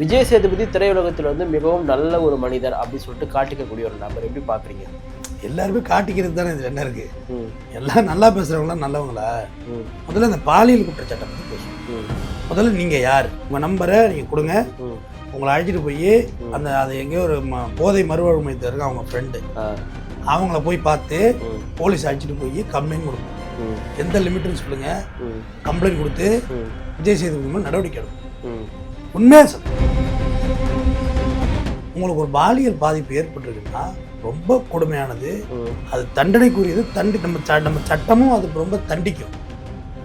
விஜய் சேதுபதி திரையுலகத்தில் வந்து மிகவும் நல்ல ஒரு மனிதர் அப்படின்னு சொல்லிட்டு காட்டிக்கக்கூடிய ஒரு நபர். எப்படி பார்க்குறீங்க எல்லாருமே காட்டிக்கிறது தானே இது என்ன இருக்கு? எல்லாம் நல்லா பேசுறவங்களாம் நல்லவங்களா? முதல்ல இந்த பாலியல் குற்றச்சாட்டை பற்றி பேசுவோம். முதல்ல நீங்க யார்? உங்க நம்பரை நீங்க கொடுங்க. உங்களை அழைச்சிட்டு போய் அந்த அது எங்கேயோ ஒரு போதை மறுவாழ்வு இருக்கு அவங்க ஃப்ரெண்டு அவங்கள போய் பார்த்து போலீஸ் அழைச்சிட்டு போய் கம்ப்ளைண்ட் கொடுக்கணும் எந்த லிமிட்னு சொல்லுங்க. கம்ப்ளைண்ட் கொடுத்து விஜய் சேதுபதி நடவடிக்கை எடுக்கணும் ம் உண்மையா சொல்றேன் உங்களுக்கு ஒரு பாலியல் பாதிப்பு ஏற்பட்டிருக்குன்னா ரொம்ப கொடுமையானது. அது தண்டனைக்குரியது தண்டி நம்ம ச- நம்ம சட்டமும் அது ரொம்ப தண்டிக்கும்.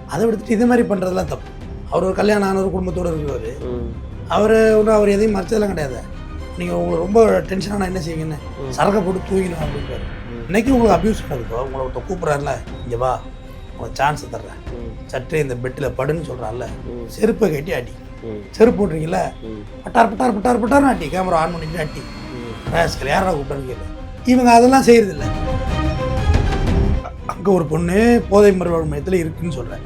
அதை விடுத்துட்டு இது மாதிரி பண்ணுறதெல்லாம் தப்பு. அவர் ஒரு கல்யாணம் ஆன ஒரு குடும்பத்தோடு இருக்கிறவர். அவர் ஒன்றும் அவர் எதையும் மறைச்சதெல்லாம் கிடையாது. நீங்கள் உங்களுக்கு ரொம்ப டென்ஷனான என்ன செய்வீங்கன்னு. சரக்கை போட்டு தூங்கிடும் அப்படின்றாரு. இன்னைக்கு உங்களுக்கு அபியூஸ் நடக்குதோ உங்களை ஒருத்தர் கூப்பிட்றாருல இங்கே வா உங்களுக்கு சான்ஸ் தர்றேன். சற்றே இந்த பெட்டில் படுன்னு சொல்கிறான்ல செருப்பை கட்டி அடி. செருப்பு போட்டிருக்கீங்கள பட்டார் பட்டார் பட்டார் பட்டார்னு அட்டி கேமரா ஆன் பண்ணிட்டு அட்டி ம். ரேஸ்கல் யாரா கூப்பிட்டான்னு கேளு. இவங்க அதெல்லாம் செய்யறதில்ல. அங்கே ஒரு பொண்ணு போதை மறுவாழ்வு மையத்தில் இருக்குன்னு சொல்கிறேன்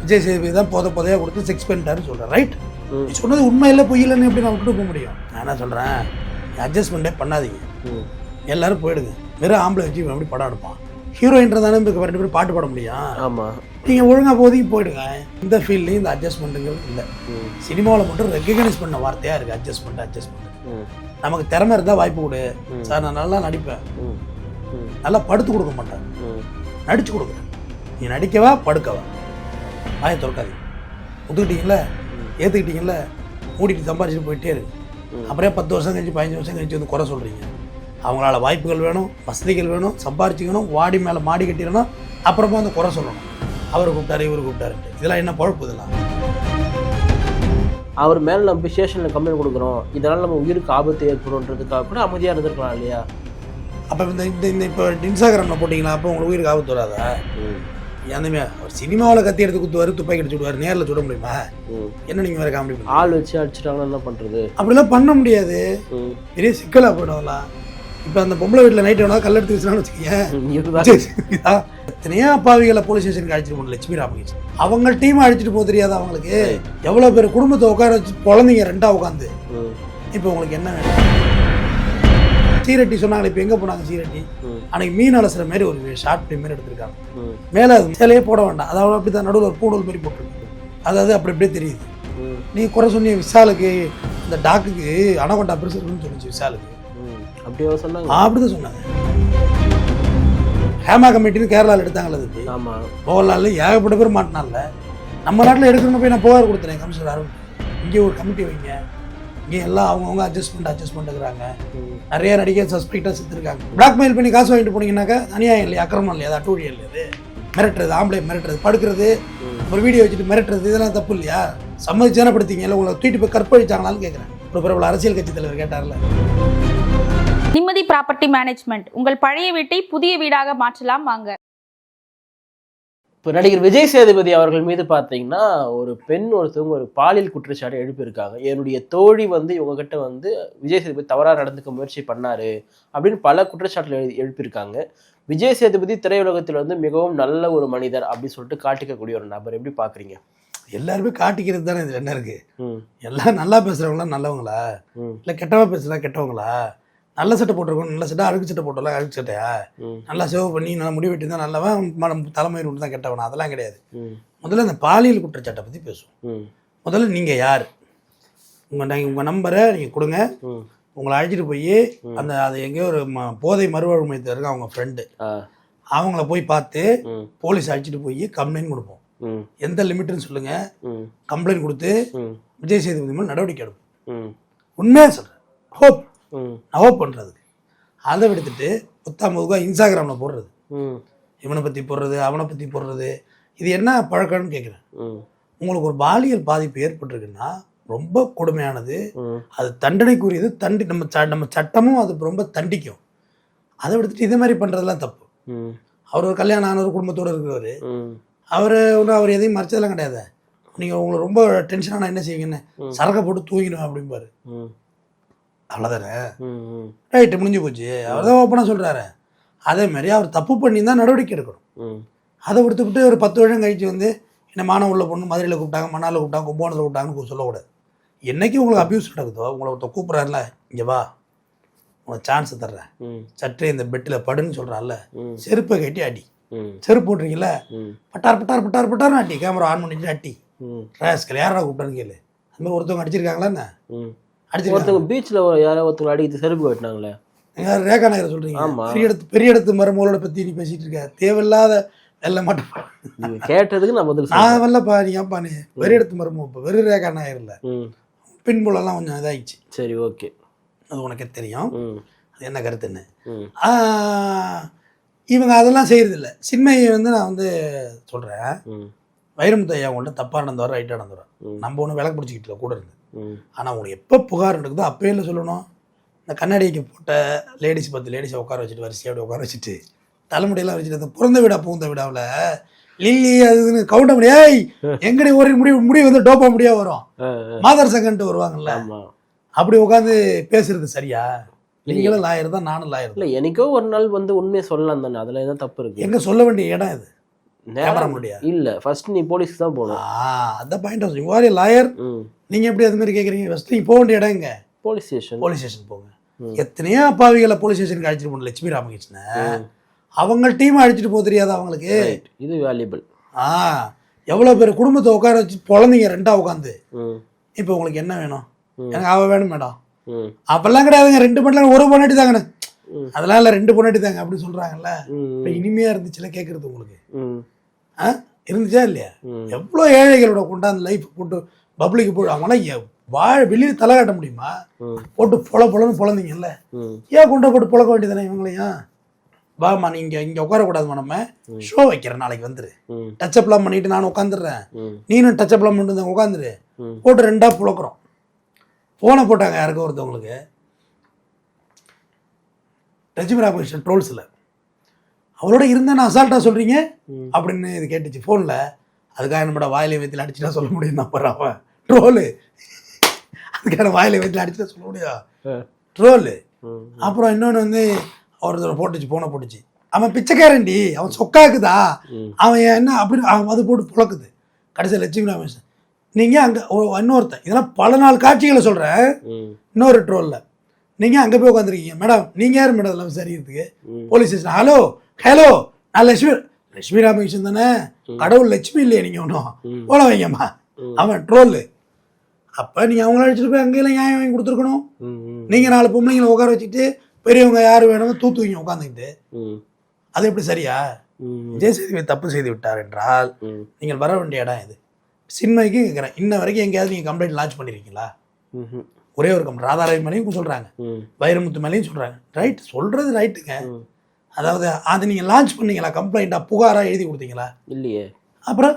விஜய் சேதுபதி தான் போதை போதையாக கொடுத்து செக்ஸ் பண்ணிட்டாருன்னு சொல்கிறேன் ரைட் நீ சொன்னது உண்மை இல்லை பொய் இல்லைன்னு எப்படி நான் விட்டுட்டு போக முடியும்? நான் என்ன சொல்கிறேன் அட்ஜஸ்ட்மெண்ட்டே பண்ணாதீங்க. எல்லாரும் போயிடுங்க. வெறும் ஆம்பளை வச்சு எப்படி படம் எடுப்பான்? ஹீரோயின்றதானே இப்போ ரெண்டு பேரும் பாட்டு பாட முடியும். ஆமாம் நீங்கள் ஒழுங்காக போதைக்கு போயிடுங்க. இந்த ஃபீல்ட்லேயும் இந்த அட்ஜஸ்ட்மெண்ட்டுங்கிறது இல்லை. சினிமாவில் மட்டும் ரெக்கக்னைஸ் பண்ண வார்த்தையாக இருக்குது அட்ஜஸ்ட்மெண்ட் அட்ஜஸ்ட்மெண்ட் நமக்கு திறமை இருந்தால் வாய்ப்பு கொடு. சார் நான் நல்லா நடிப்பேன். நல்லா படுத்து கொடுக்க மாட்டேன். நடிச்சு கொடுக்குறேன். நீ நடிக்கவா படுக்கவா? வாயை திறக்காதீங்க. ஒத்துக்கிட்டீங்களா ஏற்றுக்கிட்டீங்களா மூடிட்டு சம்பாரிச்சுட்டு போயிட்டே இருக்கு. அப்புறம் பத்து வருஷம் கழிச்சு பதினஞ்சு வருஷம் கழிச்சு வந்து குறை சொல்கிறீங்க அவங்களால வாய்ப்புகள் வேணும் வசதிகள் வேணும் சம்பாரிச்சுக்கணும் வாடி மேலே மாடி கட்டிடணும் அப்புறமா வந்து குறை சொல்லணும். அவர் கூப்பிட்டாரு இவர் கூப்பிட்டாருன்ட்டு. இதெல்லாம் என்ன பழப்பு இதெல்லாம்? அவர் மேலே நம்ம போய் ஸ்டேஷனில் கம்ப்ளைண்ட் கொடுக்குறோம். இதனால் நம்ம உயிருக்கு ஆபத்து ஏற்படும்ன்றதுக்காக கூட அமைதியாக இருந்திருக்கலாம் இல்லையா? அப்போ இந்த இந்த இந்த இப்போ இன்ஸ்டாகிராமில் போட்டிங்களா அப்போ உங்களுக்கு உயிருக்கு ஆபத்து வராதா? ம். அந்த அவர் சினிமாவில் கத்தி எடுத்து குத்துவார் துப்பாக்கி எடுத்து விடுவார் நேரில் சுட முடியுமா? என்ன நீங்கள் வேறு காமெடி ஆள் வச்சு அடிச்சிட்டாங்கன்னா என்ன பண்ணுறது அப்படிலாம் பண்ண முடியாது. பெரிய சிக்கலாக போயிடும் அதெல்லாம். இப்போ அந்த பொம்பளை வீட்டில் நைட் வேணா கல் எடுத்து வச்சுனான்னு வச்சுக்கோங்க எத்தனையோ அப்பாவிகளை போலீஸ் ஸ்டேஷனுக்கு அழைச்சிட்டு போன லட்சுமி ராமகிருஷ்ணன். அவங்க டீம் அழைச்சிட்டு போக தெரியாது அவங்களுக்கு. எவ்வளோ பேர் குடும்பத்தை உட்கார வச்சு குழந்தைங்க ரெண்டா உட்காந்து. இப்போ உங்களுக்கு என்ன வேணும்? சீரட்டி சொன்னாங்களே இப்போ எங்கே போனாங்க சீரட்டி? அன்னைக்கு மீன் அலசுற மாதிரி ஒரு ஷார்ட் ஃபிலிம் மாதிரி எடுத்திருக்காங்க. மேலே அது சிலையே போட வேண்டாம். அதாவது அப்படி தான் நடுவில் ஒரு பூடல் மாதிரி போட்டிருக்கு. அதாவது அப்படி அப்படியே தெரியுது. நீ குறை சொன்னீங்க விஷாலுக்கு இந்த டாக்குக்கு அனகொண்டா பெருசு இருக்குன்னு சொல்லிச்சு விஷாலுக்கு அப்படியே சொன்னாங்க. அப்படிதான் சொன்னாங்க. ஹேமா கமிட்டின்னு கேரளாவில் எடுத்தாங்கல்ல அதுக்கு ஆமாம் மோகன்லால் ஏகப்பட்ட பேர் மாட்டினால நம்ம நாட்டில் எடுக்கணும்னு போய் நான் புகார் கொடுத்துறேன் கமிஷனர் அருண். இங்கே ஒரு கமிட்டி வைங்க. இங்கே எல்லாம் அவங்கவுங்க அட்ஜஸ்ட்மெண்ட் இருக்கிறாங்க. ம். நிறைய நடிகர் சஸ்பெக்டாக செத்துருக்காங்க. பிளாக்மெயில் பண்ணி காசு வாங்கிட்டு போனீங்கன்னாக்கா அநியாயம் இல்லையா? அக்கிரமம் இல்லையா? அது அட்டூழியம் இல்லையா அது. மிரட்டுறது ஆம்பளை மிரட்டுறது படுக்கிறது. ஒரு வீடியோ வச்சுட்டு மிரட்டுறது இதெல்லாம் தப்பு இல்லையா? சம்மதிச்சானே படுத்தீங்க? இல்லை உங்களை தூக்கிட்டு போய் கற்பழிச்சாங்களான்னு கேட்குறேன் ஒரு பிரபல அரசியல் கட்சி தலைவர் கேட்டார்ல. நிம்மதி ப்ராப்பர்ட்டி மேனேஜ்மெண்ட். உங்கள் பழைய வீட்டை புதிய வீடாக மாற்றலாம் வாங்க. இப்போ நடிகர் விஜய் சேதுபதி அவர்கள் மீது பார்த்தீங்கன்னா ஒரு பெண் ஒருத்தவங்க ஒரு பாலியல் குற்றச்சாட்டு எழுப்பியிருக்காங்க. என்னுடைய தோழி வந்து இவங்ககிட்ட வந்து விஜய் சேதுபதி தவறாக நடந்துக்க முயற்சி பண்ணாரு அப்படின்னு பல குற்றச்சாட்டுகள் எழு எழுப்பியிருக்காங்க. விஜய் சேதுபதி திரையுலகத்தில் வந்து மிகவும் நல்ல ஒரு மனிதர் அப்படின்னு சொல்லிட்டு காட்டிக்கக்கூடிய ஒரு நபர். எப்படி பார்க்குறீங்க எல்லாருமே காட்டிக்கிறது தானே இதில் என்ன இருக்குது எல்லாம் நல்லா பேசுகிறவங்களாம் நல்லவங்களா? இல்லை கெட்டவா பேசுகிறா கெட்டவங்களா? நல்ல சட்டை போட்டிருக்கோம். நல்ல சட்டை அழுக்கு சட்டை போட்டோம்ல அழுக்கு சட்டையா நல்லா சேவ் பண்ணி நல்லா முடி வெட்டி தான் நல்லவன் மனம் தலைமை விட்டு தான் கெட்டவனா? அதெல்லாம் கிடையாது. முதல்ல இந்த பாலியல் குற்றச்சாட்டை பற்றி பேசுவோம். முதல்ல நீங்கள் யார்? உங்கள் நீங்கள் உங்கள் நம்பரை நீங்கள் கொடுங்க. உங்களை அழைச்சிட்டு போய் அந்த அது எங்கேயோ ஒரு போதை மறுவாழ்வு மையத்தில் இருக்க அவங்க ஃப்ரெண்டு அவங்கள போய் பார்த்து போலீஸ் அழைச்சிட்டு போய் கம்ப்ளைண்ட் கொடுப்போம். எந்த லிமிட்னு சொல்லுங்கள் ம். கம்ப்ளைண்ட் கொடுத்து விஜய் சேதுபதி மேல் நடவடிக்கை எடுப்போம். உண்மையாக சொல்கிறேன் ஹோப். ஹோப் பண்ணுறதுக்கு அதை விடுத்துட்டு புத்தாம் பொதுவாக இன்ஸ்டாகிராமில் போடுறது. இவனை பற்றி போடுறது அவனை பற்றி போடுறது. இது என்ன பழக்கம்னு கேட்குறேன் உங்களுக்கு ஒரு பாலியல் பாதிப்பு ஏற்பட்டிருக்குன்னா ரொம்ப கொடுமையானது. அது தண்டனைக்குரியது. தண்டி நம்ம ச நம்ம சட்டமும் அது ரொம்ப தண்டிக்கும். அதை விடுத்துட்டு இது மாதிரி பண்ணுறதெல்லாம் தப்பு. அவர் ஒரு கல்யாணம் ஆன ஒரு குடும்பத்தோடு இருக்கிறவர். அவர் ஒன்றும் அவர் எதையும் மறைச்சதெல்லாம் கிடையாது. நீங்கள் உங்களை ரொம்ப டென்ஷனான என்ன செய்வீங்கன்னு. சரக்கை போட்டு தூங்கிடும் அப்படிம்பாரு. அவ்வளோதானே ரைட்டு முடிஞ்சு போச்சு. அவர் தான் ஓப்பனாக சொல்கிறாரு அதே மாதிரி அவர் தப்பு பண்ணி தான் நடவடிக்கை எடுக்கணும். அதை விடுத்துவிட்டு ஒரு பத்து வருஷம் கழிச்சு வந்து என்ன மானம் உள்ள பொண்ணு மதுரையில் கூப்பிட்டாங்க மணாலில் கூப்பிட்டாங்க கும்போணத்தில் கூப்பிட்டாங்கன்னு சொல்லக்கூடாது. என்னைக்கு உங்களுக்கு அபியூஸ் நடக்குதோ உங்களை ஒருத்தர் கூப்பிட்றாருல இங்கே வா உனக்கு சான்ஸ் தர்றேன். சற்றே இந்த பெட்டில் படுன்னு சொல்கிறான்ல செருப்பை கட்டி அடி. செருப்பு போட்டிருக்கீங்கள பட்டார் பட்டார் பட்டார் பட்டார்னு அடி. கேமரா ஆன் பண்ணிட்டு அடி. ம். ரேஸ்கல் யாரா கூப்பிட்டான்னு கேளு. அந்த மாதிரி ஒருத்தவங்க அடிச்சிருக்காங்களா என்ன? ஒருத்தவங்க பீச்சில் யாரோ ஒருத்தவங்க அடிக்கிறது செருப்பு வெட்டினாங்களே எங்க ரேகா நகரை சொல்றீங்க. ஆமா. பெரிய இடத்து பெரிய இடத்து மருமகளோட பத்தி நீ பேசிட்டு இருக்க. தேவையில்லாத வெள்ள மாட்டேன் கேட்டதுக்கு நான் பதில் நான் வெள்ளப்பா நீ ஏப்பா நீ? பெரிய இடத்து மருமக இப்போ வெறும் ரேகா நாயர் இல்லை ம் பின்புலெல்லாம் கொஞ்சம் இதாகிடுச்சு சரி ஓகே. அது உனக்கே தெரியும். அது என்ன கருத்துன்னு இவங்க அதெல்லாம் செய்யறதில்ல. சின்மையை வந்து நான் வந்து சொல்கிறேன் ம். வைரமுத்து ஐயா உங்கள்கிட்ட தப்பாக நடந்தவர ரைட்டாக நடந்தவர. நம்ம ஒன்றும் விளக்கு பிடிச்சிக்கிட்டு கூட இருந்து. ஆனால் உங்களுக்கு எப்போ புகார் நடக்குதோ அப்பயே இல்லை சொல்லணும்? இந்த கண்ணாடிக்கு போட்ட லேடிஸ் பத்து லேடிஸை உட்கார வச்சுட்டு வரிசையாக அப்படி உட்கார வச்சுட்டு தலைமுடியெல்லாம் வச்சுட்டு அந்த பிறந்த வீடா பூந்த வீடாவில் லில்லி அதுன்னு கவுண்ட முடியாது எங்கடி ஒரு முடி முடி வந்து டோப்பா முடியா வரும்? மாதர் சங்கன்ட்டு வருவாங்கல்ல. அப்படி உட்காந்து பேசுறது சரியா? நீங்களும் லாயர் தான் நானும் லாயர் இல்ல எனக்கோ ஒரு நாள் வந்து உண்மையை சொல்லலாம் தானே. அதுல என்ன தப்பு இருக்கு. எங்க சொல்ல வேண்டிய இடம் இது? கேமரா நேரம் முடியாது இல்ல ஃபர்ஸ்ட் நீ போலீஸ்க்கு தான் போகணும். அந்த point of you are lawyer ம். நீங்க எப்படி அது மாதிரி கேட்குறீங்க ஃபர்ஸ்ட் நீங்க போக வேண்டிய இடம் எங்க? போலீஸ் ஸ்டேஷன் போலீஸ் ஸ்டேஷன் போங்க. எத்தனையோ அப்பாவிகளை போலீஸ் ஸ்டேஷனுக்கு அழைச்சிட்டு போன லட்சுமி ராமகிருஷ்ணன். அவங்க டீம் அழைச்சிட்டு போக தெரியாதா அவங்களுக்கு? இது வேல்யூபிள் ஆ எவ்வளோ பேர் குடும்பத்தை உட்கார வச்சு பொழந்தீங்க ரெண்டா உட்காந்து இப்போ உங்களுக்கு என்ன வேணும். எனக்கு அவ வேணும் மேடம். அப்பெல்லாம் கிடையாதுங்க. ரெண்டு பண்ணல ஒரு பொண்ணாட்டி தாங்கண்ணே. அதெல்லாம் இல்லை ரெண்டு பொண்ணாட்டி தாங்க அப்படின்னு இப்போ இனிமையா இருந்துச்சுல கேட்கறது உங்களுக்கு? இருந்துச்சா இல்லையா? எவ்வளோ ஏழைகளோட கொண்டாந்து லைஃப் போட்டு பப்ளிக்கு போட்டு அவங்களாம் வாழ வெளியில் தலை காட்ட முடியுமா? போட்டு பொல பொலன்னு பொழந்தீங்கல்ல ஏன் கொண்டு போட்டு புழக்க வேண்டியதானே இவங்களையும் வாமா நீங்க இங்க உட்காரக்கூடாதுமா நம்ம ஷோ வைக்கிறேன் நாளைக்கு வந்துரு. ம். டச்சப்லாம் பண்ணிட்டு நான் உட்காந்துடுறேன். நீனும் டச்சப்லாம் பண்ணிட்டு உட்காந்துரு. போட்டு ரெண்டா புழக்கிறோம். ஃபோனை போட்டாங்க யாருக்கோ ஒருத்தவங்களுக்கு. லட்சுமி ராமகிருஷ்ணன் ட்ரோல்ஸில் அவளோட இருந்தேன்னு அசால்ட்டாக சொல்கிறீங்க. அப்படின்னு இது கேட்டுச்சு ஃபோனில் அதுக்காக நம்மட வாயிலை வைத்தில் அடிச்சுட்டா சொல்ல முடியும் நான் போகிறான் ட்ரோலு அதுக்கான வாயிலை வைத்தில் அடிச்சுட்டா சொல்ல முடியும்? ஆ. ட்ரோலு அப்புறம் இன்னொன்று வந்து ஒருத்தர் போட்டுச்சு போனை போட்டுச்சு. அவன் பிச்சைக்காரன்டி. அவன் சொக்காக்குதா? அவன் என்ன அப்படி அவன் அது போட்டு புழக்குது. கடைசியில் லட்சுமி ராமேஷன். நீங்கள் அங்கே இன்னொருத்தன். இதெல்லாம் பல நாள் காட்சிகளை சொல்கிறேன் இன்னொரு ட்ரோலில் நீங்கள் அங்கே போய் உட்காந்துருக்கீங்க மேடம் நீங்கள் யார் மேடம் இதெல்லாம் விசாரிக்கிறதுக்கு. Police station. ஹலோ ஹலோ நான் லட்சுமி லட்சுமி ராமகிருஷ்ணன் தானே? கடவுள் லட்சுமி இல்லையா நீங்கள் ஒன்றும். போல வைங்கம்மா. அவன் ட்ரோலு அப்போ நீங்கள் அவங்கள அடிச்சுட்டு போய் அங்கேயெல்லாம் நியாயம் வாங்கி கொடுத்துருக்கணும். நீங்கள் நாலு பொம்பளைங்களை உட்கார வச்சுட்டு பெரியவங்க யார் வேணுமோ தூத்துவீங்க உட்காந்துக்கிட்டு. அது எப்படி சரியா? சேதுபதி தப்பு செய்து விட்டார் என்றால் நீங்கள் வர வேண்டிய இடம் இது. சின்மைக்கு கேட்குறேன் இன்ன வரைக்கும் எங்கேயாவது நீங்கள் கம்ப்ளைண்ட் லான்ச் பண்ணியிருக்கீங்களா ஒரே ஒரு கம்ப்ளைண்ட் ராதாரவி மேலேயும் சொல்கிறாங்க வைரமுத்து மேலேயும் சொல்கிறாங்க ரைட் சொல்கிறது ரைட்டுங்க அதாவது அது நீங்கள் லான்ச் பண்ணீங்களா? கம்ப்ளைண்ட்டாக புகாராக எழுதி கொடுத்தீங்களா? இல்லையே. அப்புறம்?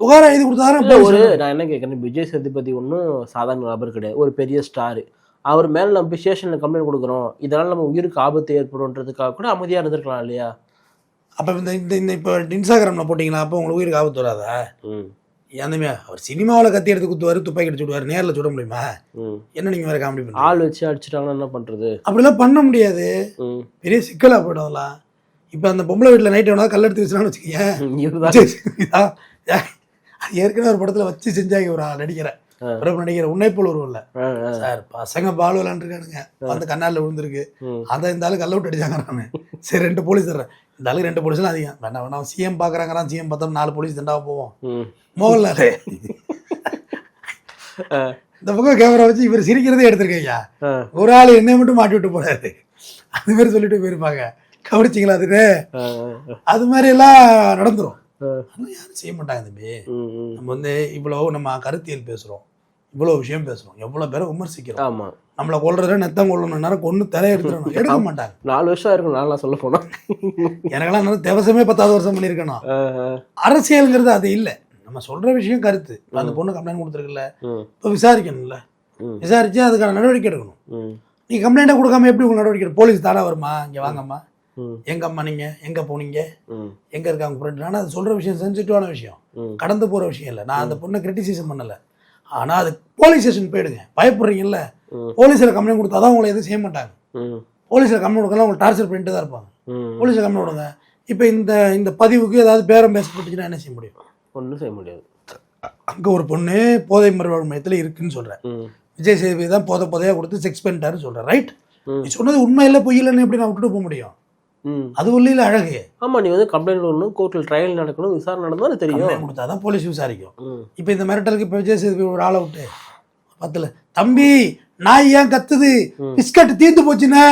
புகாராக எழுதி கொடுத்தாரு? ஒரு நான் என்ன கேட்குறேன் விஜய் சேதுபதி ஒன்றும் சாதாரண நபர் கிடையாது. ஒரு பெரிய ஸ்டார் அவர் மேல நம்ம ஸ்டேஷனில் கம்ப்ளைண்ட் கொடுக்குறோம். இதனால நம்ம உயிருக்கு ஆபத்து ஏற்படும்ன்றதுக்காக கூட அமைதியா இருந்திருக்கலாம் இல்லையா? அப்போ இந்த இந்த இந்த இப்போ இன்ஸ்டாகிராமில் போட்டிங்களா? அப்போ உங்களுக்கு உயிருக்கு ஆபத்து வராதா? ம் ஏந்தமே அவர் சினிமாவில் கத்தி எடுத்து குத்துவார் துப்பாக்கி எடுத்து விடுவார் நேரில் சுட முடியுமா என்ன நீங்கள் வேறு காமெடி பண்ணுங்க ஆள் வச்சு அடிச்சிட்டாங்கன்னா என்ன பண்றது அப்படிலாம் பண்ண முடியாது பெரிய சிக்கலாக போய்டும் அதெல்லாம் இப்போ அந்த பொம்பளை வீட்டில் நைட் எவனா கல் எடுத்து வச்சுனான்னு வச்சுக்கோங்க? அது ஏற்கனவே ஒரு படத்தில் வச்சு செஞ்சாங்க ஒரு நடிக்கிற ஆ. பிரபு நடிக்கிற உன்னை போல் ஆ, சார் பசங்க பால் விளாண்டுருக்கானுங்க வந்து கண்ணாலில் விழுந்திருக்கு. அதை இந்த ஆளு கல்ல விட்டு அடிச்சாங்க நான். சரி ரெண்டு போலீஸ் தர்றேன். இந்த ஆளுக்கு ரெண்டு போலீஸ்லாம் அதிகம். வேணா வேணா சிஎம் பார்க்குறாங்கிறான் சிஎம் பார்த்தா நாலு போலீஸ் தண்டாக போவோம். மோகன்லால். இந்த பக்கம் கேமரா வச்சு இவர் சிரிக்கிறதே எடுத்திருக்கீங்க ஆ, ஒரு ஆள் என்னை மட்டும் மாட்டி விட்டு போறாரு. அது மாதிரி சொல்லிட்டு போயிருப்பாங்க. கவனிச்சிங்களா ஆ, அது மாதிரி எல்லாம் நடந்துரும். யாரும் செய்ய மாட்டாங்க தம்பி. நம்ம வந்து இவ்வளோ நம்ம கருத்தியல் பேசுகிறோம் இவ்வளோ விஷயம் பேசுகிறோம் எவ்வளோ பேரை விமர்சிக்கிறோம். ஆமா. நம்மளை கொள்றத நெத்தம் கொள்ளணும். நேரம் கொண்டு தலை எடுத்துடணும் எடுக்க மாட்டாங்க. நாலு வருஷம் இருக்கும் நான்லாம் சொல்ல போனா. எனக்கெல்லாம் நல்லா தேவசமே பத்தாவது வருஷம் பண்ணியிருக்கணும் அரசியலுங்கிறது அது இல்லை. நம்ம சொல்ற விஷயம் கருத்து. அந்த பொண்ணு கம்ப்ளைண்ட் கொடுத்துருக்குல்ல. இப்போ விசாரிக்கணும்ல. விசாரிச்சு அதுக்கான நடவடிக்கை எடுக்கணும். நீ கம்ப்ளைண்ட்டாக கொடுக்காம எப்படி உங்களுக்கு நடவடிக்கை? போலீஸ் தானே வருமா? இங்கே வாங்கம்மா. எங்க அம்மா நீங்க? எங்க போனீங்க? எங்க இருக்காங்க ஃப்ரெண்ட் ஆனால் அது சொல்ற விஷயம் சென்சிட்டிவான விஷயம். கடந்து போற விஷயம் இல்லை. நான் அந்த பொண்ணை கிரிட்டிசைசம் பண்ணல. ஆனா அது போலீஸ் ஸ்டேஷன் போயிடுங்க. பயப்படுறீங்கல்ல. போலீஸில் கம்ப்ளைண்ட் கொடுத்தாதான் உங்களை எதுவும் செய்ய மாட்டாங்க. போலீஸில் கம்ப்ளைண்ட் கொடுக்கலாம் உங்களை டார்ச்சர் பண்ணிட்டு தான் இருப்பாங்க. போலீஸில் கம்ப்ளைண்ட் கொடுங்க. இப்போ இந்த இந்த பதிவுக்கு ஏதாவது பேரம் பேசப்பட்டுச்சுன்னா என்ன செய்ய முடியும்? ஒண்ணும் செய்ய முடியாது. அங்கே ஒரு பொண்ணு போதை மறுவாழ்வு மையத்தில் இருக்குன்னு சொல்கிறேன் விஜய் சேதுபதி தான் போதை போதையாக கொடுத்து செக்ஸ் பண்ணிட்டாருன்னு சொல்கிறேன் ரைட். நீ சொன்னது உண்மை இல்லை பொய் இல்லைன்னு எப்படி நான் விட்டுட்டு போக முடியும்? அது உள்ளில அழகு. ஆமா நீ வந்து கம்ப்ளைண்ட் வரணும் கோர்ட்டில் ட்ரையல் நடக்கணும் விசாரணை நடந்தாலும் தெரியும். கம்ப்ளைண்ட் கொடுத்தா தான் போலீஸ் விசாரிக்கும். இப்போ இந்த மிரட்டலுக்கு இப்போ விஜய் சேதுபதி ஒரு ஆளை விட்டு பத்தில். தம்பி நாய் ஏன் கத்துது. பிஸ்கட் தீர்ந்து போச்சுண்ணே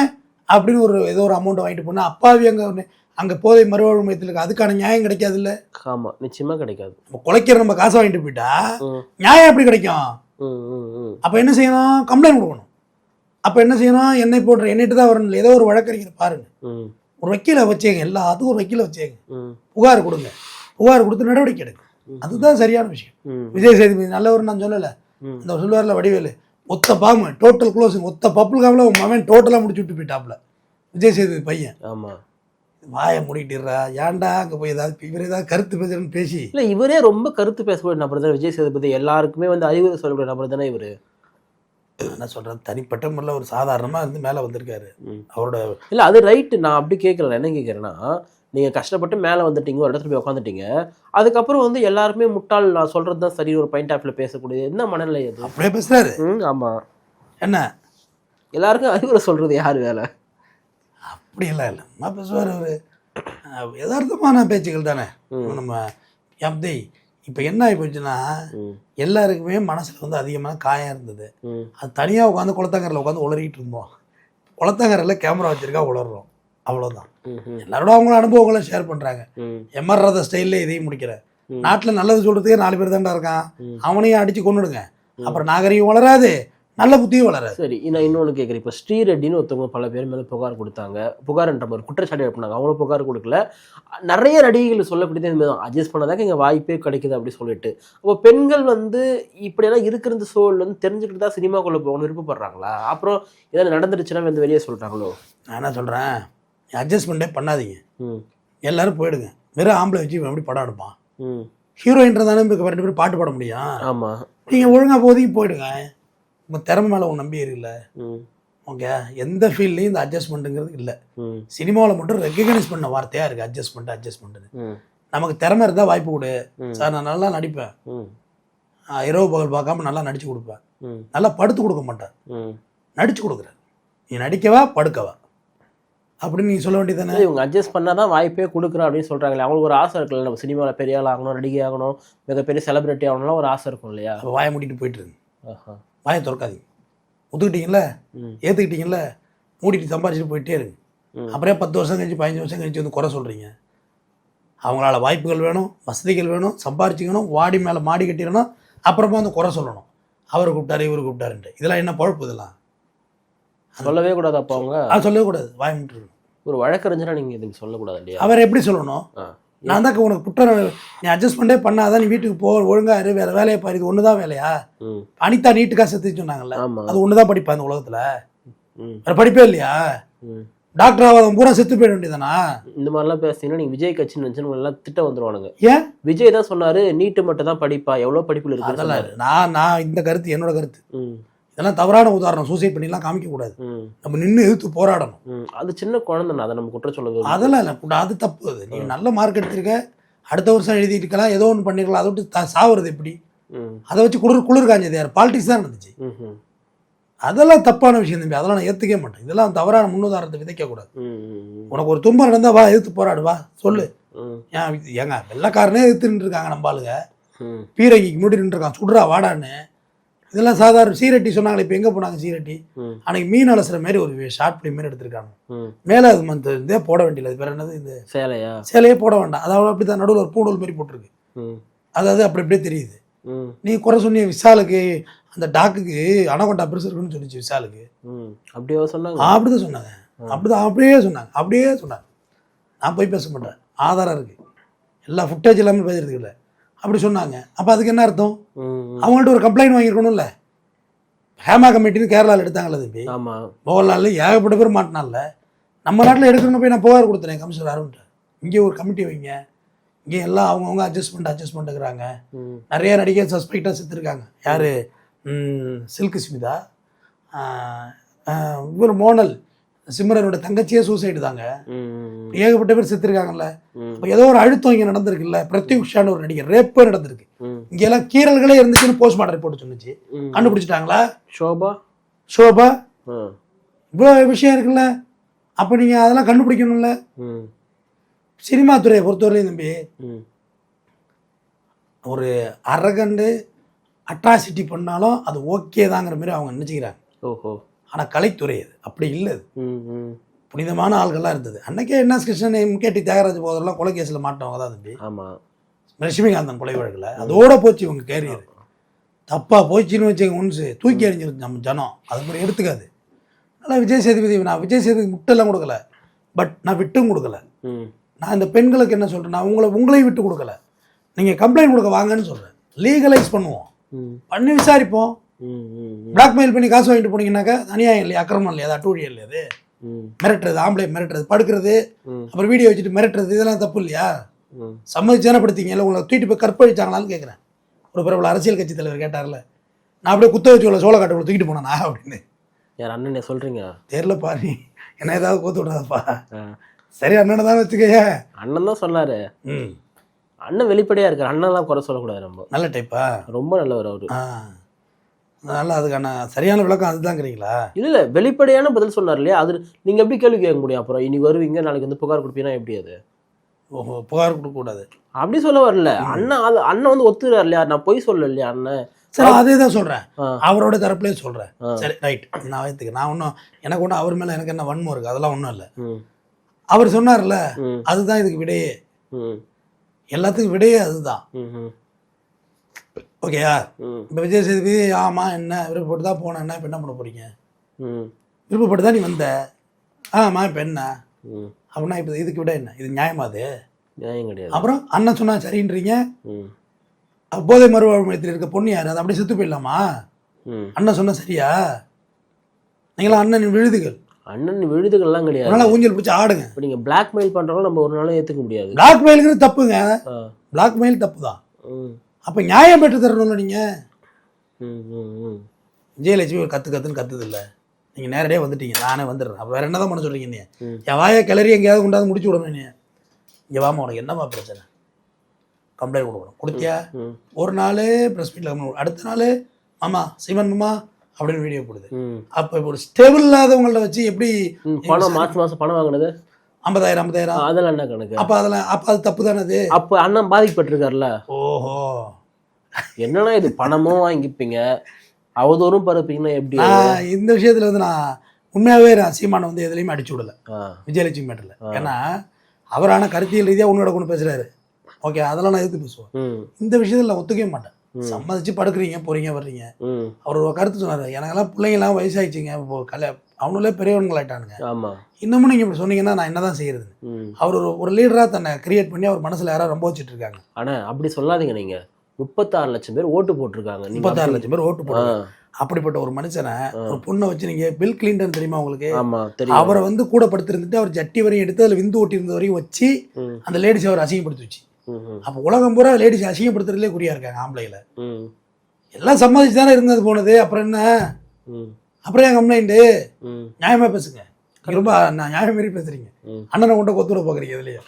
அப்படின்னு ஒரு ஏதோ ஒரு அமௌண்ட் வாங்கிட்டு போனா அப்பாவி அங்கே அங்கே போதை மறுவாழ்வு மையத்தில் இருக்கு அதுக்கான நியாயம் கிடைக்காதுல்ல? ஆமா நிச்சயமா கிடைக்காது. நம்ம குலைக்கிற நம்ம காசை வாங்கிட்டு போயிட்டா நியாயம் எப்படி கிடைக்கும்? அப்போ என்ன செய்யணும்? கம்ப்ளைண்ட் கொடுக்கணும். அப்போ என்ன செய்யணும்? என்னை போடுற என்னிட்டு தான் வரணும். ஏதோ ஒரு வழக்கறிஞர் பாருங்க. ஒரு வக்கீலை வச்சேங்க எல்லாத்துக்கும் ஒரு வக்கீலை வச்சேங்க. புகார் கொடுங்க. புகார் கொடுத்து நடவடிக்கை எடுங்க. அதுதான் சரியான விஷயம். விஜய் சேதுபதி நல்லவர் நான் சொல்லலை. ம். அந்த சொல்லுவார்ல வடிவேலு ஒத்த பாம்பு டோட்டல் க்ளோசிங் ஒத்த பப்புள் காமில் உன் மகன் டோட்டலாக முடிச்சு விட்டு போயிட்டாப்ல விஜய் சேதுபதி பையன். ஆமா. வாயை மூடிட்டுறா ஏன்டா அங்கே போய் ஏதாவது இவர் ஏதாவது கருத்து பேசுறேன்னு பேசி. இல்ல இவரே ரொம்ப கருத்து பேசக்கூடிய நபர் தான் விஜய் சேதுபதி. எல்லாருக்குமே வந்து அறிவுரை சொல்லக்கூடிய நபர் தானே இவரு. என்ன சொல்கிறேன் தனிப்பட்ட முறையில் ஒரு சாதாரணமாக இருந்து மேலே வந்திருக்காரு. அவரோட இல்ல அது ரைட்டு நான் அப்படி கேட்கல என்ன கேட்கறேன்னா நீங்க கஷ்டப்பட்டு மேல வந்துட்டீங்க ஒரு இடத்துல போய் உட்காந்துட்டீங்க அதுக்கப்புறம் வந்து எல்லாருமே முட்டாள் நான் சொல்றது தான் சரி ஒரு பாயிண்ட் ஆஃப்ல பேசக்கூடிய என்ன மனநிலை அது? அப்படியே பேசுறாரு. ம் ஆமா. என்ன? எல்லாருக்கும் அறிவுரை சொல்றது யார் வேலை அப்படியெல்லாம் இல்லை. அம்மா பேசுவார் அவர். யதார்த்தமான பேச்சுக்கள் தானே. நம்ம எப்படி இப்போ என்ன ஆகி போச்சுன்னா எல்லாருக்குமே மனசில் வந்து அதிகமான காயம் இருந்தது. அது தனியாக உட்காந்து குளத்தங்கரில் உட்காந்து உளறிட்டு இருந்தோம். குளத்தங்கரில் கேமரா வச்சிருக்கா உளறோம் அவ்வளோதான் எல்லாரோட அவங்கள அனுபவங்களை ஷேர் பண்ணுறாங்க ம். எம்ஆர் ராதா ஸ்டைலில் இதையும் முடிக்கிறேன் ம். நாட்டில் நல்லது சொல்கிறதுக்கே நாலு பேர் தான்டா இருக்கான். அவனையும் அடித்து கொண்டுடுங்க அப்புறம் நாகரிகம் வளராது. நல்ல புத்தியும் வளராது. சரி நான் இன்னொன்று கேட்குறேன் இப்போ ஸ்ரீரெட்டின்னு ஒருத்தவங்க பல பேர் மேலே புகார் கொடுத்தாங்க. புகார்ன்ற மாதிரி குற்றச்சாட்டு எழுப்பினாங்க. அவங்களும் புகார் கொடுக்கல. நிறைய நடிகைகள் சொல்லக்கூடியது இந்த மாதிரி அட்ஜஸ்ட் பண்ணதாக்க இங்கே வாய்ப்பே கிடைக்குது அப்படி சொல்லிட்டு. அப்போ பெண்கள் வந்து இப்படியெல்லாம் இருக்கிற சூழல் வந்து தெரிஞ்சுக்கிட்டு தான் சினிமாக்குள்ளே போகணும்னு விருப்பப்படுறாங்களா? அப்புறம் ஏதாவது நடந்துருச்சுன்னா வந்து வெளியே சொல்லிட்டாங்களோ நான் என்ன சொல்கிறேன் அட்ஜஸ்ட்மெண்ட்டே பண்ணாதீங்க. ம். எல்லாரும் போயிடுங்க. வெறும் ஆம்பளை வச்சு எப்படி படம் எடுப்பான்? ம். ஹீரோயின்றதானே இப்போ ரெண்டு பேரும் பாட்டு பாட முடியும். ஆமாம் நீங்கள் ஒழுங்காக போதைக்கு போயிடுங்க. உங்கள் திறமை மேலே உன் நம்பி இல்லை ஓகே? எந்த ஃபீல்ட்லேயும் இந்த அட்ஜஸ்ட்மெண்ட்டுங்கிறது இல்லை. சினிமாவில் மட்டும் ரெக்கக்னைஸ் பண்ண வார்த்தையாக இருக்குது அட்ஜஸ்ட்மெண்ட் அட்ஜஸ்ட்மெண்ட்டு ம். நமக்கு திறமை இருந்தால் வாய்ப்பு கொடு. சார் நான் நல்லா நடிப்பேன். இரவு பகல் பார்க்காம நல்லா நடிச்சு கொடுப்பேன். நல்லா படுத்து கொடுக்க மாட்டேன். நடிச்சு கொடுக்குறேன். நீ நடிக்கவா படுக்கவா? அப்படின்னு நீ சொல்ல வேண்டியதானே இல்லை, இவங்க அட்ஜஸ்ட் பண்ணால் தான் வாய்ப்பே கொடுக்குறோம் அப்படின்னு சொல்கிறாங்களே அவங்களுக்கு ஒரு ஆசை இருக்குல்ல நம்ம சினிமாவில் பெரிய ஆள் ஆகணும் நடிகை ஆகணும் மிகப்பெரிய செலிபிரிட்டி ஆகணும்லாம் ஒரு ஆசை இருக்கும் இல்லையா? வாயை மூடிட்டு போயிட்டு இருங்க. ஆஹா. வாயை திறக்காதீங்க. ஒத்துக்கிட்டீங்கல்ல? ம். ஏற்றுக்கிட்டீங்கல்ல மூடிட்டு சம்பாரிச்சிட்டு போயிட்டே இருங்க ம். அப்புறம் பத்து வருஷம் கழிச்சு பதினஞ்சு வருஷம் கழிச்சு வந்து குறை சொல்கிறீங்க அவங்களால வாய்ப்புகள் வேணும் வசதிகள் வேணும் சம்பாரிச்சிக்கணும் வாடி மேலே மாடி கட்டிடணும் அப்புறமா வந்து குறை சொல்லணும். அவர் கூப்பிட்டாரு இவர் கூப்பிட்டாருன்ட்டு. இதெல்லாம் என்ன பழப்பு இதெல்லாம்? சொல்லவே கூடாது அப்போ அவங்க? அது சொல்லவே கூடாது. வாய் ஒரு வழக்கறிஞரா நீங்க இதுக்கு சொல்லக்கூடாது இல்லையா? அவர் எப்படி சொல்லணும். நான் தான் உனக்கு குற்றம் நீ அட்ஜஸ்ட்மெண்ட்டே பண்ணாதான் நீ வீட்டுக்கு போ ஒழுங்கா இரு வேற வேலையை பாரு இது ஒன்று தான் வேலையா அனிதா நீட்டுக்கா செத்துன்னு சொன்னாங்கல்ல? அது ஒன்று தான் படிப்பா இந்த உலகத்தில்? வேற படிப்பே இல்லையா? டாக்டர் ஆகாதவன் பூரா செத்து போயிட வேண்டியதானா இந்த மாதிரிலாம் பேசுனீங்கன்னா நீங்க விஜய் கட்சி நினைச்சு உங்களை எல்லாம் திட்ட வந்துருவானுங்க. ஏன்? விஜய் தான் சொன்னாரு நீட்டு மட்டும் தான் படிப்பா எவ்வளவு படிப்புல இருக்கு. நான் நான் இந்த கருத்து என்னோட கருத்து. இதெல்லாம் தவறான உதாரணம். சூசைட் பண்ணிலாம் காமிக்க கூடாது ம். நம்ம நின்று எதிர்த்து போராடணும். அது சின்ன குழந்தை அதை நம்ம குற்றம் சொல்ல. அதெல்லாம் இல்லை. அது தப்பு அது. நீ நல்ல மார்க் எடுத்திருக்க. அடுத்த வருஷம் எழுதிட்டு இருக்கலாம் ஏதோ ஒன்று பண்ணிருக்கலாம். அதை விட்டு சாவுறது எப்படி? அதை வச்சு குளிர் குளிர் காஞ்சது யார்? பாலிடிக்ஸ் தான் நடந்துச்சு. அதெல்லாம் தப்பான விஷயம் தம்பி. அதெல்லாம் நான் ஏற்றுக்கவே மாட்டேன். இதெல்லாம் தவறான முன்னுதாரணத்தை விதைக்கக்கூடாது. உனக்கு ஒரு துன்பம் நடந்தா வா எதிர்த்து போராடு வா. சொல்லு. ஏன் ஏங்க வெள்ளக்காரனே எதிர்த்து நின்றுருக்காங்க நம்ம ஆளுங்க. பீரங்கிக்கு முன்னாடி நின்றுருக்கான். சுடுறா வாடான்னு. இதெல்லாம் சாதாரண சீரட்டி சொன்னாங்களே இப்போ எங்கே போனாங்க சீரட்டி? அன்னைக்கு மீன் அலசுற மாதிரி ஒரு ஷார்ட் ஃபிலிம் மாதிரி எடுத்திருக்காங்க. மேலே அது மந்த இதே போட வேண்டியது அது பேர் என்னது இந்த சேலையா? சேலையே போட வேண்டாம். அதாவது அப்படி தான் நடுவில் ஒரு பூணூல் மாதிரி போட்டிருக்கு. அதாவது அப்படி அப்படியே தெரியுது. நீ குறை சொன்னிய விசாலுக்கு அந்த டாக்குக்கு அணகொண்டா பெருசு இருக்குன்னு சொல்லிச்சு விசாலுக்கு. ம். அப்படியே சொன்னாங்க. அப்படி தான் சொன்னாங்க அப்படிதான் அப்படியே சொன்னாங்க. அப்படியே சொன்னாங்க. நான் போய் பேச மாட்டேன். ஆதாரம் இருக்கு. எல்லா ஃபுட்டேஜ் எல்லாமே பேசுறதுக்கு இல்லை. அப்படி சொன்னாங்க. அப்போ அதுக்கு என்ன அர்த்தம். அவங்கள்ட்ட ஒரு கம்ப்ளைண்ட் வாங்கியிருக்கணும்ல. ஹேமா கமிட்டின்னு கேரளாவில் எடுத்தாங்கல்ல தம்பி. மோகன்லால் ஏகப்பட்ட பேர் மாட்டினால நம்ம நாட்டில் எடுக்கணும்னு போய் நான் புகார் கொடுத்தேன் கமிஷனர் அருண்ட்ட இங்கே ஒரு கமிட்டி வைங்க. இங்கே எல்லாம் அவங்கவுங்க அட்ஜஸ்ட்மெண்ட் இருக்கிறாங்க ம். நிறைய நடிகை சஸ்பெக்டாக செத்துருக்காங்க. யார்? சில்க் ஸ்மிதா. இவர் மோனல். சிம்ரனோட தங்கச்சியே சூசைடு தாங்க. ஏகப்பட்ட பேர் செத்துருக்காங்கல்ல. அப்போ ஏதோ ஒரு அழுத்தம் இங்கே நடந்திருக்குல்ல. பிரத்யுஷான ஒரு நடிகர் ரேப்பே நடந்திருக்கு. இங்கெல்லாம் கீறல்களே இருந்துச்சுன்னு போஸ்ட்மார்ட்டம் ரிப்போர்ட் சொன்னுச்சு. கண்டுபிடிச்சிட்டாங்களா? ஷோபா? ஷோபா? இவ்வளோ விஷயம் இருக்குல்ல. அப்போ நீங்கள் அதெல்லாம் கண்டுபிடிக்கணும்ல. சினிமா துறையை பொறுத்தவரையும் தம்பி ஒரு அரகண்டு அட்ராசிட்டி பண்ணாலும் அது ஓகே தாங்கிற மாதிரி அவங்க நினச்சிக்கிறாங்க. ஓஹோ. ஆனால் கலைத்துறை அது. அப்படி இல்லை. புனிதமான ஆள்கள்லாம் இருந்தது. அன்னைக்கே என்ன கிருஷ்ணன் எம்கேடி தியாகராஜ போதெல்லாம் கொலை கேஸில் மாட்டவங்க தான் தம்பி. ஆமா. லட்சுமிகாந்தன் கொலை வழக்கில். அதோட போச்சு இவங்க கேரியர். தப்பாக போச்சுன்னு வச்சுங்க ஒன்ஸு தூக்கி எறிஞ்சிருச்சு நம்ம ஜனம். அது மாதிரி எடுத்துக்காது. அதனால் விஜய் சேதுபதி நான் விஜய் சேதுபதி முட்டெல்லாம் கொடுக்கல. பட் நான் விட்டும் கொடுக்கல. நான் இந்த பெண்களுக்கு என்ன சொல்கிறேன் நான் உங்களை உங்களையும் விட்டு கொடுக்கல. நீங்கள் கம்ப்ளைண்ட் கொடுக்க வாங்கன்னு சொல்கிறேன் லீகலைஸ் பண்ணுவோம். பண்ணி விசாரிப்போம். பிளாக்மெயில் பண்ணி காசு வாங்கிட்டு போனீங்கன்னாக்கா அநியாயம் இல்லையா அக்கிரமம் இல்லையா அது அட்டூழியம் இல்லையா அது மிரட்டுறது ஆம்பளை மிரட்டுறது படுக்கிறது அப்புறம் வீடியோ வச்சுட்டு மிரட்டுறது இதெல்லாம் தப்பு இல்லையா? ம். சம்மதிச்சானே படுத்தீங்க? உங்களை தூக்கிட்டு போய் கற்பழிச்சாங்களான்னு கேட்குறேன் ஒரு பிரபல அரசியல் கட்சி தலைவர் கேட்டார்ல நான் அப்படியே குத்த வச்சு உள்ள சோளக்காட்டுக்குள்ள தூக்கிட்டு போனேனா? அப்படின்னு. யார் அண்ணனே சொல்றீங்க? தெரியல பாரு. என்ன ஏதாவது கோத்து விடாதப்பா. சரி அண்ணனை தான் வச்சுக்கயே. அண்ணன் தான் சொன்னாரு. ம். அண்ணன் வெளிப்படையா இருக்காரு. அண்ணன்லாம் குறை சொல்லக்கூடாது நம்ம. நல்ல டைப்பா ரொம்ப நல்லவர் அவரு. அதனால அதுக்கான சரியான விளக்கம் அதுதாங்கிறீங்களா? இல்ல இல்ல. வெளிப்படையான பதில் சொன்னார் இல்லையா? அது நீங்க எப்படி கேள்வி கேட்க முடியும்? அப்புறம் இன்னைக்கு வருவீங்க நாளைக்கு வந்து புகார் கொடுப்பீங்கன்னா எப்படி அது? ஓஹோ புகார் கொடுக்கக்கூடாது அப்படி சொல்ல வரல. அண்ணன் அது அண்ணன் வந்து ஒத்துக்கிறார் இல்லையா? நான் பொய் சொல்லல இல்லையா அண்ணன் சரி அதே தான் சொல்கிறேன். அவரோட தரப்புலேயே சொல்கிறேன். சரி ரைட். நான் வைத்துக்க நான் ஒன்றும் எனக்கு ஒன்றும் அவர் மேலே எனக்கு என்ன வன்மம் இருக்குது அதெல்லாம் ஒன்றும் இல்லை. அவர் சொன்னார்ல அதுதான் இதுக்கு விடையே. ம், எல்லாத்துக்கும் விடையே அதுதான். ஓகேயா? இப்போ விஜய் சேதுபதி ஆமாம் என்ன விருப்பப்பட்டு தான் போனேன் என்ன இப்போ என்ன பண்ண போகிறீங்க ம், விருப்பப்பட்டு தான் நீ வந்த. ஆமாம் இப்போ என்ன. அப்படின்னா இப்போ இதுக்கு விட என்ன? இது நியாயமா அது? நியாயம் கிடையாது. அப்புறம் அண்ணன் சொன்னா சரின்றீங்க. போதை மறுவாழ்வு மையத்தில் இருக்க பொண்ணு யார்? அது அப்படியே செத்து போயிடலாமா. அண்ணன் சொன்னா சரியா? நீங்களாம் அண்ணன் விழுதுகள். அண்ணன் விழுதுகள்லாம் கிடையாது. அதனால ஊஞ்சல் பிடிச்சி ஆடுங்க. இப்போ நீங்க பிளாக்மெயில் பண்றவங்க நம்ம ஒரு நாளும் ஏத்துக்க முடியாது. பிளாக் மெயிலுங்கிறது தப்புங்க. ஆ, பிளாக் மெயில் தப்பு தான் ம், அப்போ நியாயம் பெற்று தரணும்ல நீங்கள். விஜயலட்சுமி ஒரு கத்து கத்துன்னு கத்துது இல்லை நீங்கள் நேரடியாக வந்துட்டீங்க. நானே வந்துடுறேன். அப்போ வேற என்ன தான் பண்ண சொல்கிறீங்க நீ. என் வாயை கிளறி எங்கேயாவது கொண்டாந்து முடிச்சு விடணும் நீ இங்கே வாமா உனக்கு என்னம்மா பிரச்சனை? கம்ப்ளைண்ட் கொடுக்கணும். கொடுத்தியா? ஒரு நாள் ப்ரெஸ் மீட்டில் கம்ப்ளைண்ட் அடுத்த நாள் மாமா சீமன் மாமா அப்படின்னு வீடியோ போடுது. அப்போ இப்போ ஒரு ஸ்டேபிள் இல்லாதவங்கள்ட்ட வச்சு எப்படி. பணம் மாசம் மாசம் பணம் வாங்கினது? ஐம்பதாயிரம் ஐம்பதாயிரம். அதெல்லாம் என்ன கணக்கு? அப்போ அதெல்லாம் அப்போ அது தப்பு தானே அது அப்ப அண்ணன் பாதிக்கப்பட்டிருக்காருல்ல? ஓஹோ. என்னன்னா இது பணமும் வாங்கிப்பீங்க? அவதூறும் பரப்பீங்கன்னா எப்படி? இந்த விஷயத்தில் வந்து நான் உண்மையாகவே நான் சீமானை வந்து எதுலேயுமே அடிச்சு விடல. விஜயலட்சுமி மேட்டரில். ஏன்னா அவரான கருத்தியல் ரீதியாக உன்னோட கொண்டு பேசுறாரு. ஓகே அதெல்லாம் நான் எதிர்த்து பேசுவேன். இந்த விஷயத்தில் நான் ஒத்துக்கவே மாட்டேன். சம்மதிச்சு படுக்கிறீங்க போறீங்க வர்றீங்க. அவர் ஒரு கருத்து சொன்னார். எனக்கெல்லாம் பிள்ளைங்களாம் வயசாயிடுச்சுங்க. இப்போ கல்யா அவனுங்களே பெரியவங்களாயிட்டானுங்க இன்னமும் நீங்கள் இப்படி சொன்னீங்கன்னா நான் என்ன தான் செய்யறது. அவர் ஒரு லீடராக தன்னை கிரியேட் பண்ணி அவர் மனசில் யாராவது ரொம்ப வச்சுட்டு இருக்காங்க. ஆனா அப்படி சொல்லாதீங்க நீங்க. முப்பத்தாறு லட்சம் பேர் ஓட்டு போட்டிருக்காங்க. முப்பத்தாறு லட்சம் பேர் ஓட்டு போடுறாங்க அப்படிப்பட்ட ஒரு மனுஷனை ஒரு பொண்ணை வச்சு நீங்க பில் கிளின்டன் தெரியுமா உங்களுக்கு? ஆமா தெரியும். அவரை வந்து கூட படுத்திருந்துட்டு அவர் ஜட்டி வரையும் எடுத்து அதில் விந்து ஓட்டி இருந்த வரையும் வச்சு அந்த லேடிஸ் அவர் அசிங்கப்படுத்தி வச்சு அப்போ உலகம் பூரா லேடிஸ் அசிங்கப்படுத்துறதுலே குறியா இருக்காங்க ஆம்பளையில ம், எல்லாம் சம்மதிச்சு தானே இருந்தது போனது. அப்புறம் என்ன? அப்புறம் ஏன் கம்ப்ளைண்ட்டு? ம், நியாயமா பேசுங்க. ரொம்ப நான் நியாயம் மாரி பேசுறீங்க. அண்ணனை கொண்டு கொத்துட பார்க்குறீங்க இதுலயே